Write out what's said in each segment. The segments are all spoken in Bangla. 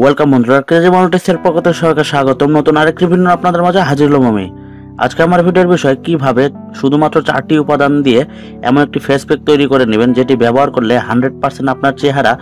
ওয়েলকাম বন্ধুরা ক্রেজি মনোটেক্সের পক্ষ থেকে সবাইকে স্বাগতম। নতুন আরেকটি ভিন্ন আপনাদের মাঝে হাজির হলাম আমি। আজকে আমার ভিডিওর বিষয়, কীভাবে শুধুমাত্র চারটি উপাদান দিয়ে এমন একটি ফেস প্যাক তৈরি করে নেবেন, যেটি ব্যবহার করলে হান্ড্রেড পার্সেন্ট আপনার চেহারা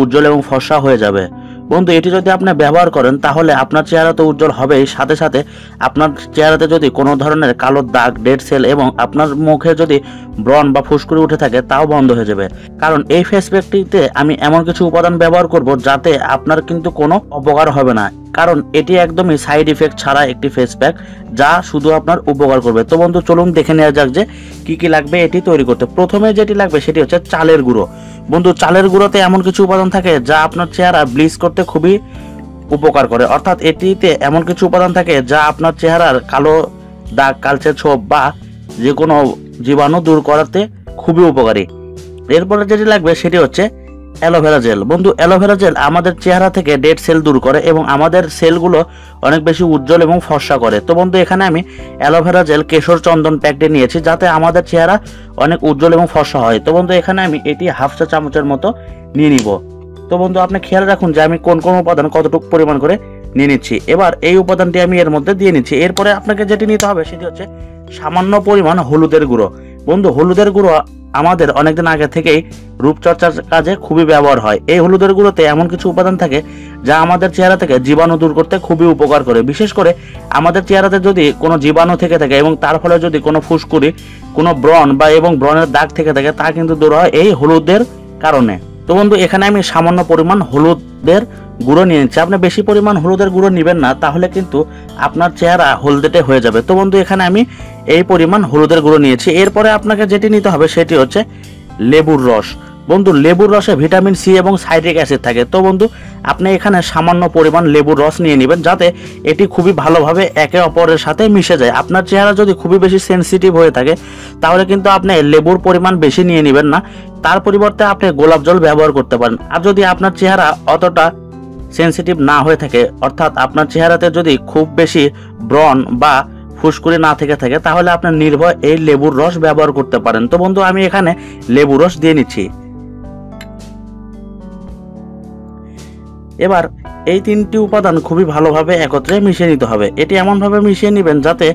উজ্জ্বল এবং ফর্সা হয়ে যাবে। বন্ধু, এটি যদি আপনি ব্যবহার করেন, তাহলে আপনার চেহারা তো উজ্জ্বল হবেই। সাথে সাথে আপনার চেহারাতে যদি কোনো ধরনের কালো দাগ ডেড সেল এবং আপনার মুখে যদি ব্রণ বা ফুসকুড়ি উঠে থাকে, তাও বন্ধ হয়ে যাবে। কারণ এই ফেস প্যাকটিতে আমি এমন কিছু উপাদান ব্যবহার করব যাতে আপনার কিন্তু কোনো অপকার হবে না। কারণ এটি একদমই সাইড ইফেক্ট ছাড়া একটি ফেস প্যাক যা শুধু আপনার উপকার করবে। তো বন্ধু, চলুন দেখে নেওয়া যাক যে কি কি লাগবে এটি তৈরি করতে। প্রথমে যেটি লাগবে, সেটি হচ্ছে চালের গুঁড়ো। বন্ধু, চালের গুঁড়োতে এমন কিছু উপাদান থাকে যা আপনার চেহারা ব্লিচ করতে খুবই উপকার করে। অর্থাৎ এটিতে এমন কিছু উপাদান থাকে যা আপনার চেহারার কালো দাগ, কালচে ছোপ বা যে কোনো জীবাণু দূর করাতে খুবই উপকারী। এরপরে যেটি লাগবে সেটি হচ্ছে অ্যালোভেরা জেল। বন্ধু, অ্যালোভেরা জেল আমাদের চেহারা থেকে ডেড সেল দূর করে এবং আমাদের সেলগুলো অনেক বেশি উজ্জ্বল এবং ফর্সা করে। তো বন্ধু, এখানে আমি অ্যালোভেরা জেল কেশর চন্দন প্যাকটে নিয়েছি যাতে আমাদের চেহারা অনেক উজ্জ্বল এবং ফর্সা হয়। তো বন্ধু, এখানে আমি এটি হাফ চা চামচের মতো নিয়ে নিব। তো বন্ধু, আপনি খেয়াল রাখুন যে আমি কোন কোন উপাদান কতটুকু পরিমাণ করে নিয়ে নিচ্ছি। এবার এই উপাদানটি আমি এর মধ্যে দিয়ে নিচ্ছি। এরপরে আপনাকে যেটি নিতে হবে সেটি হচ্ছে সামান্য পরিমাণ হলুদের গুঁড়ো। বন্ধু, হলুদের গুঁড়ো আমাদের অনেকদিন আগে থেকেই রূপচর্চার কাজে খুবই ব্যবহার হয়। এই হলুদের গুঁড়োতে এমন কিছু উপাদান থাকে যা আমাদের চেহারা থেকে জীবাণু দূর করতে খুবই উপকার করে। বিশেষ করে আমাদের চেহারাতে যদি কোনো জীবাণু থেকে থাকে এবং তার ফলে যদি কোনো ফুসকুড়ি, কোনো ব্রণ বা এবং ব্রণের দাগ থেকে থাকে, তা কিন্তু দূর হয় এই হলুদের কারণে। তো বন্ধু, এখানে আমি সামান্য পরিমাণ হলুদের গুঁড়ো নিয়ে নিচ্ছি। আপনি বেশি পরিমাণ হলুদের গুঁড়ো নেবেন না, তাহলে কিন্তু আপনার চেহারা হলদেটে হয়ে যাবে। তো বন্ধু, এখানে আমি এই পরিমাণ হলুদের গুঁড়ো নিয়েছি। এরপরে আপনাকে যেটি নিতে হবে, সেটি হচ্ছে লেবুর রস। বন্ধু, লেবুর রসে ভিটামিন সি এবং সাইট্রিক অ্যাসিড থাকে। তো বন্ধু, আপনি এখানে সামান্য পরিমাণ লেবুর রস নিয়ে নেবেন যাতে এটি খুবই ভালোভাবে একে অপরের সাথে মিশে যায়। আপনার চেহারা যদি খুবই বেশি সেন্সিটিভ হয়ে থাকে, তাহলে কিন্তু আপনি লেবুর পরিমাণ বেশি নিয়ে নেবেন না। তার পরিবর্তে আপনি গোলাপ জল ব্যবহার করতে পারেন। আর যদি আপনার চেহারা অতটা সেন্সিটিভ না হয়ে থাকে, অর্থাৎ আপনার চেহারাতে যদি খুব বেশি ব্রণ বা ফুসকুড়ি না থেকে থাকে, তাহলে আপনার নির্ভয় এই লেবুর রস ব্যবহার করতে পারেন। তো বন্ধু, আমি এখানে লেবুর রস দিয়ে নিচ্ছি। এবার এই তিনটি উপাদান খুবই ভালোভাবে একত্রে মিশিয়ে নিতে হবে। এটি এমনভাবে মিশিয়ে নেবেন যাতে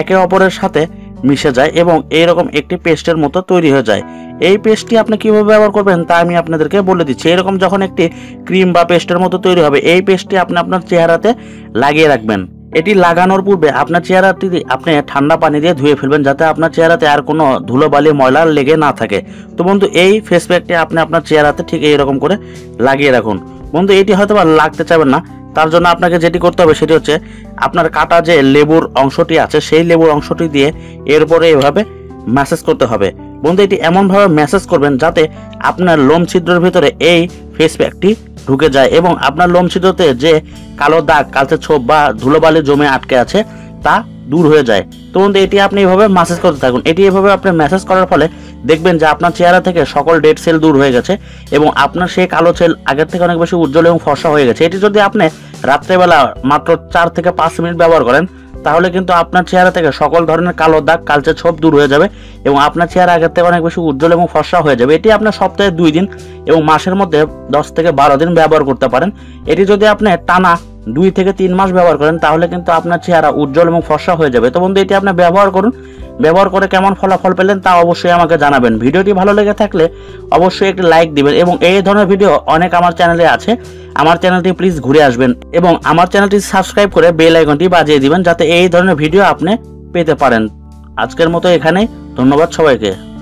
একে অপরের সাথে মিশে যায় এবং এইরকম একটি পেস্টের মতো তৈরি হয়ে যায়। এই পেস্টটি আপনি কীভাবে ব্যবহার করবেন তা আমি আপনাদেরকে বলে দিচ্ছি। এরকম যখন একটি ক্রিম বা পেস্টের মতো তৈরি হবে, এই পেস্টটি আপনি আপনার চেহারাতে লাগিয়ে রাখবেন। এটি লাগানোর পূর্বে আপনার চেহারাটি আপনি ঠান্ডা পানি দিয়ে ধুয়ে ফেলবেন যাতে আপনার চেহারাতে আর কোনো ধুলোবালি, ময়লা লেগে না থাকে। তো বন্ধু, এই ফেস প্যাকটি আপনি আপনার চেহারাতে ঠিক এইরকম করে লাগিয়ে রাখুন। বন্ধু, এটি হয়তো বা লাগতে চাবেন না। তার জন্য আপনাকে যেটি করতে হবে সেটি হচ্ছে আপনার কাটা যে লেবুর অংশটি আছে, সেই লেবুর অংশটি দিয়ে এরপরে এভাবে ম্যাসেজ করতে হবে। বন্ধু, এটি এমনভাবে ম্যাসেজ করবেন যাতে আপনার লোম ছিদ্রের ভিতরে এই ফেস প্যাকটি ঢুকে যায় এবং আপনার লোম ছিদ্রতে যে কালো দাগ, কালচে ছোপ বা ধুলোবালি জমে আটকে আছে, তা দূর হয়ে যায়। তো বন্ধু, এটি আপনি এভাবে ম্যাসেজ করতে থাকুন। এটি এভাবে আপনি ম্যাসেজ করার ফলে দেখবেন যে আপনার চেহারা থেকে সকল ডেড সেল দূর হয়ে গেছে এবং আপনার সেই কালো সেল আগের থেকে অনেক বেশি উজ্জ্বল এবং ফর্সা হয়ে গেছে। এটি যদি আপনি রাত্রেবেলা মাত্র চার থেকে পাঁচ মিনিট ব্যবহার করেন, তাহলে কিন্তু আপনার চেহারা থেকে সকল ধরনের কালো দাগ, কালচে ছোপ দূর হয়ে যাবে এবং আপনার চেহারা আগের থেকে অনেক বেশি উজ্জ্বল এবং ফর্সা হয়ে যাবে। এটি আপনার সপ্তাহে দুই দিন এবং মাসের মধ্যে দশ থেকে বারো দিন ব্যবহার করতে পারেন। এটি যদি আপনি টানা দুই থেকে তিন মাস ব্যবহার করেন, তাহলে কিন্তু আপনার চেহারা উজ্জ্বল এবং ফর্সা হয়ে যাবে। তো বন্ধু, এটি আপনি ব্যবহার করুন। ব্যবহার করে কেমন ফলাফল পেলেন তা অবশ্যই আমাকে জানাবেন। ভিডিওটি ভালো লেগে থাকলে অবশ্যই একটি লাইক দিবেন এবং এই ধরনের ভিডিও অনেক আমার চ্যানেলে আছে। আমার চ্যানেলটি প্লিজ ঘুরে আসবেন এবং আমার চ্যানেলটি সাবস্ক্রাইব করে বেল আইকনটি বাজিয়ে দিবেন যাতে এই ধরনের ভিডিও আপনি পেতে পারেন। আজকের মতো এখানেই। ধন্যবাদ সবাইকে।